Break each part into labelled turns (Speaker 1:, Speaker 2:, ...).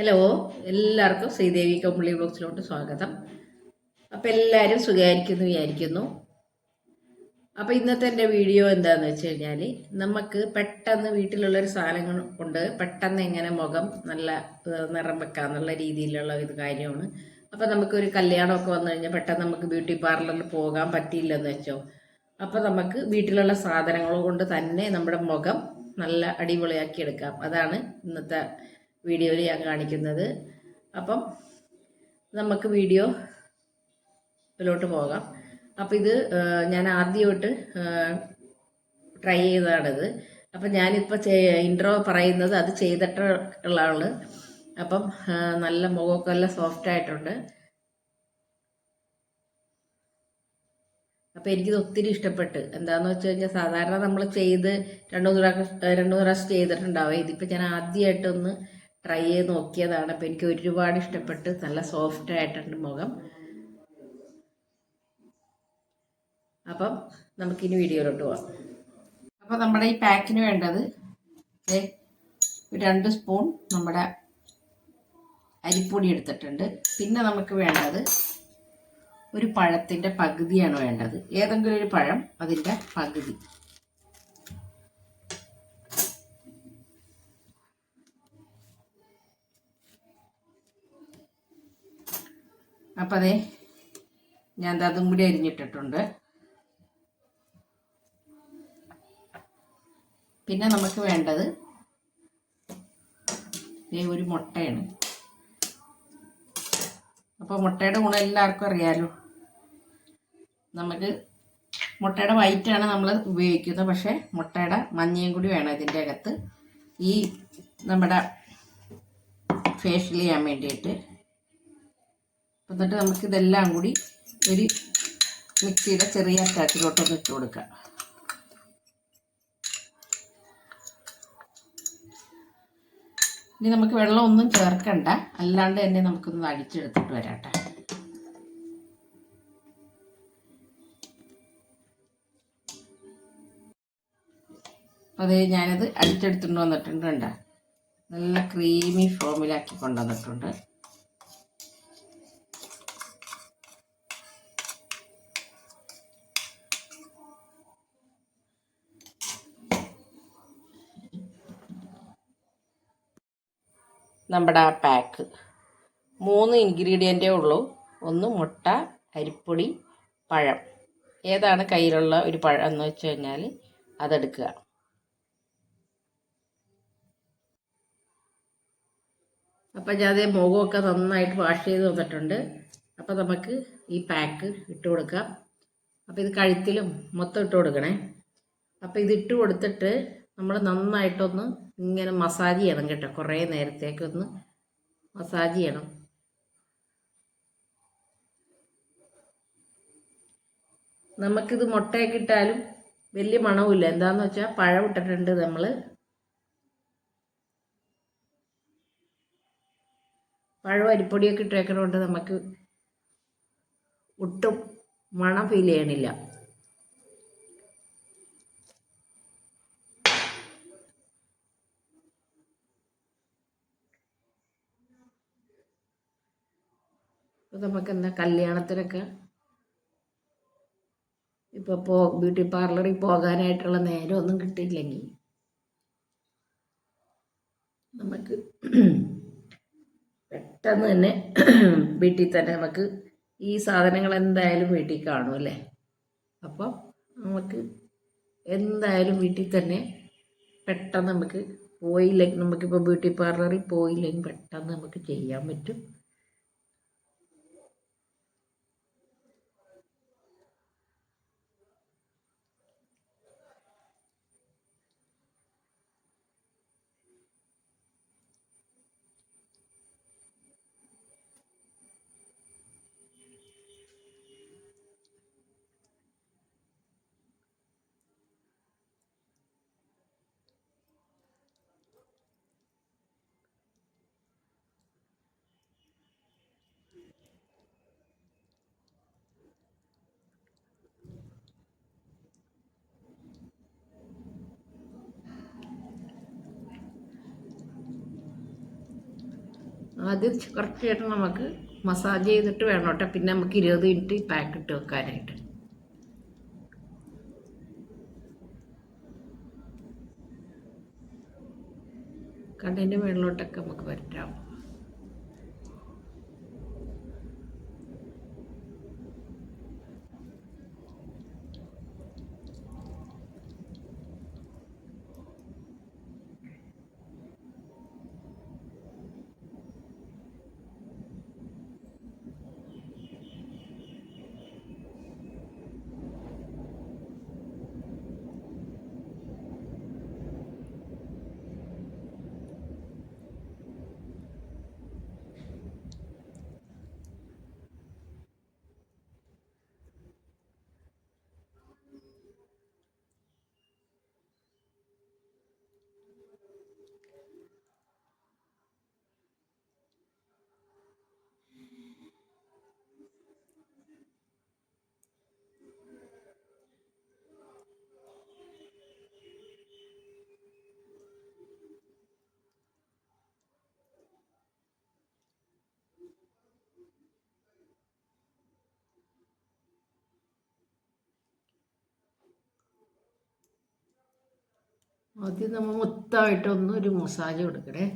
Speaker 1: Hello എല്ലാവർക്കും ശ്രീദേവി കമ്പിളി ബ്ലോഗ്സിലോട്ട് സ്വാഗതം. അപ്പം എല്ലാവരും സുഖമായിരിക്കുന്നു വിചാരിക്കുന്നു. അപ്പോൾ ഇന്നത്തെ എന്റെ വീഡിയോ എന്താണെന്ന് വെച്ച് കഴിഞ്ഞാൽ നമുക്ക് പെട്ടെന്ന് വീട്ടിലുള്ളൊരു സാധനങ്ങൾ കൊണ്ട് പെട്ടെന്ന് എങ്ങനെ മുഖം നല്ല നിറം വെക്കാന്നുള്ള രീതിയിലുള്ള ഒരു കാര്യമാണ്. അപ്പോൾ നമുക്കൊരു കല്യാണമൊക്കെ വന്നു കഴിഞ്ഞാൽ പെട്ടെന്ന് നമുക്ക് ബ്യൂട്ടി പാർലറിൽ പോകാൻ പറ്റിയില്ലെന്ന് വെച്ചോ. അപ്പോൾ നമുക്ക് വീട്ടിലുള്ള സാധനങ്ങൾ കൊണ്ട് തന്നെ നമ്മുടെ മുഖം നല്ല അടിപൊളിയാക്കി എടുക്കാം. അതാണ് ഇന്നത്തെ വീഡിയോയിൽ ഞാൻ കാണിക്കുന്നത്. അപ്പം നമുക്ക് വീഡിയോ ഇതിലോട്ട് പോകാം. അപ്പം ഇത് ഞാൻ ആദ്യമായിട്ട് ട്രൈ ചെയ്തതാണിത്. അപ്പം ഞാനിപ്പോൾ ഇൻട്രോ പറയുന്നത് അത് ചെയ്തിട്ടുള്ള ആൾ. അപ്പം നല്ല മുഖമൊക്കെ നല്ല സോഫ്റ്റ് ആയിട്ടുണ്ട്. അപ്പം എനിക്കിത് ഒത്തിരി ഇഷ്ടപ്പെട്ട്. എന്താന്ന് വെച്ച് കഴിഞ്ഞാൽ സാധാരണ നമ്മൾ ചെയ്ത് രണ്ടു മൂന്ന് പ്രാവശ്യം രണ്ടു മൂന്ന് പ്രാവശ്യം ചെയ്തിട്ടുണ്ടാവും. ഇതിപ്പോൾ ഞാൻ ആദ്യമായിട്ടൊന്ന് ട്രൈ ചെയ്ത് നോക്കിയതാണ്. അപ്പം എനിക്ക് ഒരുപാട് ഇഷ്ടപ്പെട്ട് നല്ല സോഫ്റ്റ് ആയിട്ടുണ്ട് മുഖം. അപ്പം നമുക്കിനി വീഡിയോയിലോട്ട് പോവാം. അപ്പോൾ നമ്മുടെ ഈ പാക്കിന് വേണ്ടത് രണ്ട് സ്പൂൺ നമ്മുടെ അരിപ്പൊടി എടുത്തിട്ടുണ്ട്. പിന്നെ നമുക്ക് വേണ്ടത് ഒരു പഴത്തിന്റെ പകുതിയാണ് വേണ്ടത്. ഏതെങ്കിലും ഒരു പഴം അതിന്റെ പകുതി. അപ്പം അതെ ഞാൻ അതും കൂടി അരിഞ്ഞിട്ടിട്ടുണ്ട്. പിന്നെ നമുക്ക് വേണ്ടത് ഒരു മുട്ടയാണ്. അപ്പോൾ മുട്ടയുടെ ഗുണം എല്ലാവർക്കും അറിയാലോ. നമുക്ക് മുട്ടയുടെ വൈറ്റാണ് നമ്മൾ ഉപയോഗിക്കുന്നത് പക്ഷേ മുട്ടയുടെ മഞ്ഞയും കൂടി വേണം ഇതിന്റെ അകത്ത്. ഈ നമ്മുടെ ഫേഷ്യൽ ചെയ്യാൻ വേണ്ടിയിട്ട്. എന്നിട്ട് നമുക്ക് ഇതെല്ലാം കൂടി ഒരു മിക്സിയുടെ ചെറിയ അറ്റാച്ചിലോട്ടൊന്ന് ഇട്ട് കൊടുക്കാം. ഇനി നമുക്ക് വെള്ളം ഒന്നും ചേർക്കണ്ട. അല്ലാണ്ട് തന്നെ നമുക്കൊന്ന് അടിച്ചെടുത്തിട്ട് വരാട്ടെ അത് ഞാനത് അടിച്ചെടുത്തുകൊണ്ട് വന്നിട്ടുണ്ട് നല്ല ക്രീമി ഫോമിലാക്കി കൊണ്ടുവന്നിട്ടുണ്ട്. നമ്മുടെ ആ പാക്ക് മൂന്ന് ഇൻഗ്രീഡിയന്റേ ഉള്ളൂ. ഒന്ന് മുട്ട അരിപ്പൊടി പഴം. ഏതാണ് കയ്യിലുള്ള ഒരു പഴം എന്ന് വെച്ച് കഴിഞ്ഞാൽ അതെടുക്കുക. അപ്പം ഞാൻ അതേ മുഖമൊക്കെ നന്നായിട്ട് വാഷ് ചെയ്ത് വന്നിട്ടുണ്ട്. അപ്പം നമുക്ക് ഈ പാക്ക് ഇട്ട് കൊടുക്കാം. അപ്പം ഇത് കഴുത്തിലും മൊത്തം ഇട്ട് കൊടുക്കണേ. അപ്പം ഇത് ഇട്ട് കൊടുത്തിട്ട് നമ്മൾ നന്നായിട്ടൊന്ന് ഇങ്ങനെ മസാജ് ചെയ്യണം കേട്ടോ. കുറേ നേരത്തേക്കൊന്ന് മസാജ് ചെയ്യണം. നമുക്കിത് മുട്ടയൊക്കെ ഇട്ടാലും വലിയ മണവുമില്ല. എന്താന്ന് വെച്ചാൽ പഴം ഇട്ടിട്ടുണ്ട് നമ്മൾ പഴം അരിപ്പൊടിയൊക്കെ ഇട്ടേക്കണോണ്ട് നമുക്ക് ഒട്ടും മണം ഫീൽ ചെയ്യണില്ല. ഇപ്പം നമുക്ക് എന്താ കല്യാണത്തിനൊക്കെ ഇപ്പോൾ പോ ബ്യൂട്ടി പാർലറിൽ പോകാനായിട്ടുള്ള നേരമൊന്നും കിട്ടിയില്ലെങ്കിൽ നമുക്ക് പെട്ടെന്ന് തന്നെ വീട്ടിൽ തന്നെ നമുക്ക് ഈ സാധനങ്ങൾ എന്തായാലും വീട്ടിൽ കാണും അല്ലേ? അപ്പം നമുക്ക് എന്തായാലും വീട്ടിൽ തന്നെ പെട്ടെന്ന് നമുക്ക് പോയില്ലെങ്കിൽ നമുക്കിപ്പോൾ ബ്യൂട്ടി പാർലറിൽ പോയില്ലെങ്കിൽ പെട്ടെന്ന് നമുക്ക് ചെയ്യാൻ പറ്റും. ആദ്യം നേരം നമുക്ക് മസാജ് ചെയ്തിട്ട് വേണം കേട്ടോ. പിന്നെ നമുക്ക് ഇരുപത് മിനിറ്റ് പാക്ക് ഇട്ട് വെക്കാനായിട്ട്. കണ്ണിന്റെ മുകളിലോട്ടൊക്കെ നമുക്ക് പറ്റാം ആദ്യം നമ്മൾ മൊത്തമായിട്ടൊന്ന് ഒരു മസാജ് കൊടുക്കണേ.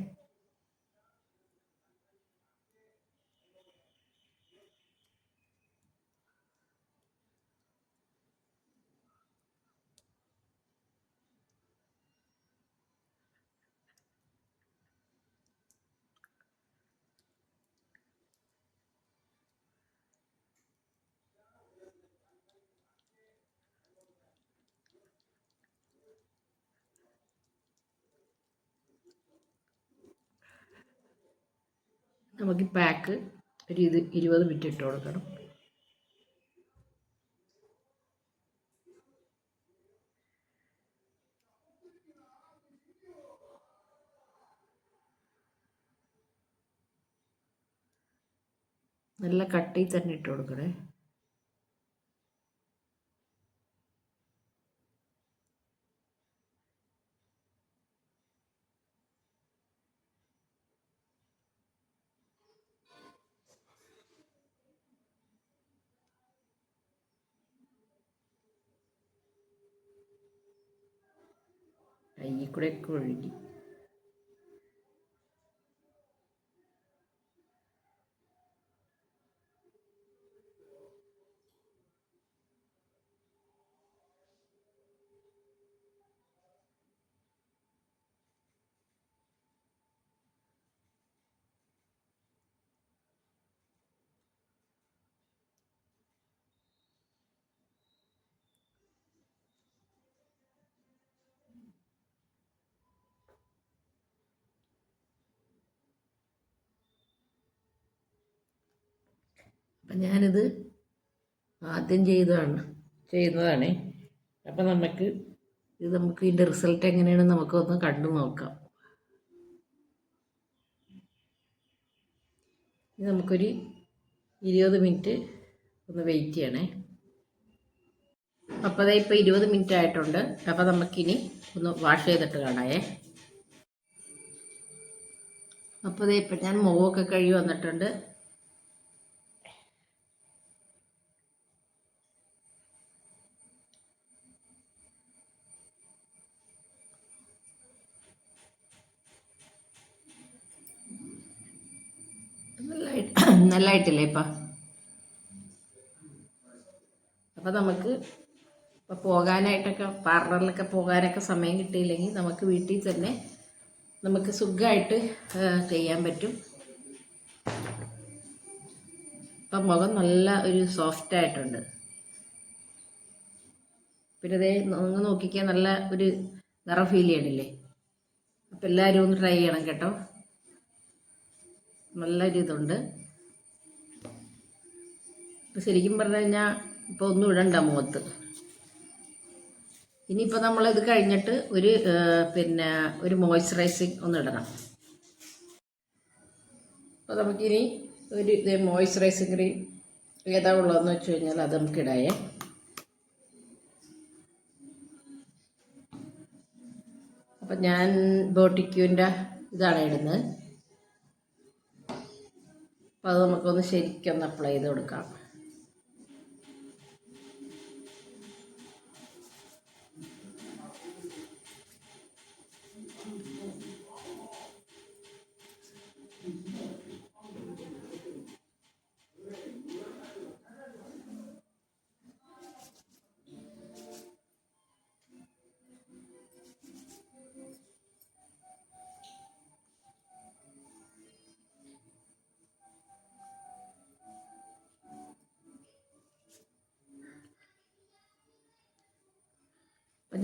Speaker 1: നമുക്ക് പാക്ക് ഒരു ഇത് ഇരുപത് മിനിറ്റ് ഇട്ട് കൊടുക്കണം. നല്ല കട്ടിയിൽ തന്നെ ഇട്ട് കൊടുക്കണേ. കയ്യിൽ കൂടെ ഒക്കെ ഒഴുകി അപ്പം ഞാനിത് ആദ്യം ചെയ്തതാണ്. ചെയ്യുന്നതാണ്. അപ്പം നമുക്ക് ഇത് നമുക്ക് ഇതിന്റെ റിസൾട്ട് എങ്ങനെയാണെന്ന് നമുക്കൊന്ന് കണ്ടു നോക്കാം. ഇനി നമുക്കൊരു ഇരുപത് മിനിറ്റ് ഒന്ന് വെയിറ്റ് ചെയ്യണേ. അപ്പോൾ അതായത് ഇപ്പോൾ ഇരുപത് മിനിറ്റ് ആയിട്ടുണ്ട്. അപ്പോൾ നമുക്കിനി ഒന്ന് വാഷ് ചെയ്തിട്ട് കാണായേ അപ്പോൾ അതേ ഇപ്പം ഞാൻ മുഖമൊക്കെ കഴുകി വന്നിട്ടുണ്ട്. നല്ലതായിട്ട് ഇപ്പൊ? അപ്പം നമുക്ക് ഇപ്പം പോകാനായിട്ടൊക്കെ പാർലറിലൊക്കെ പോകാനൊക്കെ സമയം കിട്ടിയില്ലെങ്കിൽ നമുക്ക് വീട്ടിൽ തന്നെ നമുക്ക് സുഖമായിട്ട് ചെയ്യാൻ പറ്റും. ഇപ്പൊ മുഖം നല്ല ഒരു സോഫ്റ്റ് ആയിട്ടുണ്ട്. പിന്നെ അതേ ഒന്ന് നോക്കിക്കാൻ നല്ല ഒരു നിറം ഫീൽ ചെയ്യണില്ലേ? അപ്പം എല്ലാവരും ഒന്ന് ട്രൈ ചെയ്യണം കേട്ടോ. നല്ലൊരു ഇതുണ്ട് ഇപ്പം ശരിക്കും പറഞ്ഞു കഴിഞ്ഞാൽ ഇപ്പോൾ ഒന്നും ഇടണ്ട മുഖത്ത്. ഇനിയിപ്പോൾ നമ്മളിത് കഴിഞ്ഞിട്ട് ഒരു പിന്നെ ഒരു മോയ്സ്ചറൈസിങ് ഒന്ന് ഇടണം. അപ്പോൾ നമുക്കിനി ഒരു ഇത് മോയ്സ്ചറൈസിങ് ക്രീം ഏതാ ഉള്ളതെന്ന് വെച്ച് കഴിഞ്ഞാൽ അത് നമുക്ക് ഇടായേ. അപ്പം ഞാൻ ബോട്ടിക്യൂന്റെ ഇതാണ് ഇടുന്നത്. അപ്പോൾ അത് നമുക്കൊന്ന് ശരിക്കൊന്ന് അപ്ലൈ ചെയ്ത് കൊടുക്കാം.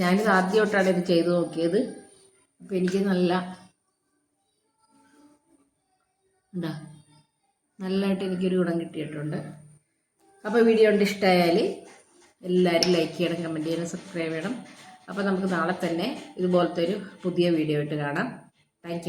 Speaker 1: ഞാനിത് ആദ്യമായിട്ടാണ് ഇത് ചെയ്ത് നോക്കിയത്. അപ്പം എനിക്ക് നല്ല എന്താ നല്ലതായിട്ട് എനിക്കൊരു ഗുണം കിട്ടിയിട്ടുണ്ട്. അപ്പോൾ വീഡിയോ കൊണ്ട് ഇഷ്ടമായാൽ എല്ലാവരും ലൈക്ക് ചെയ്യണം കമന്റ് ചെയ്യണം സബ്സ്ക്രൈബ് ചെയ്യണം. അപ്പോൾ നമുക്ക് നാളെ തന്നെ ഇതുപോലത്തെ ഒരു പുതിയ വീഡിയോ ആയിട്ട് കാണാം. താങ്ക്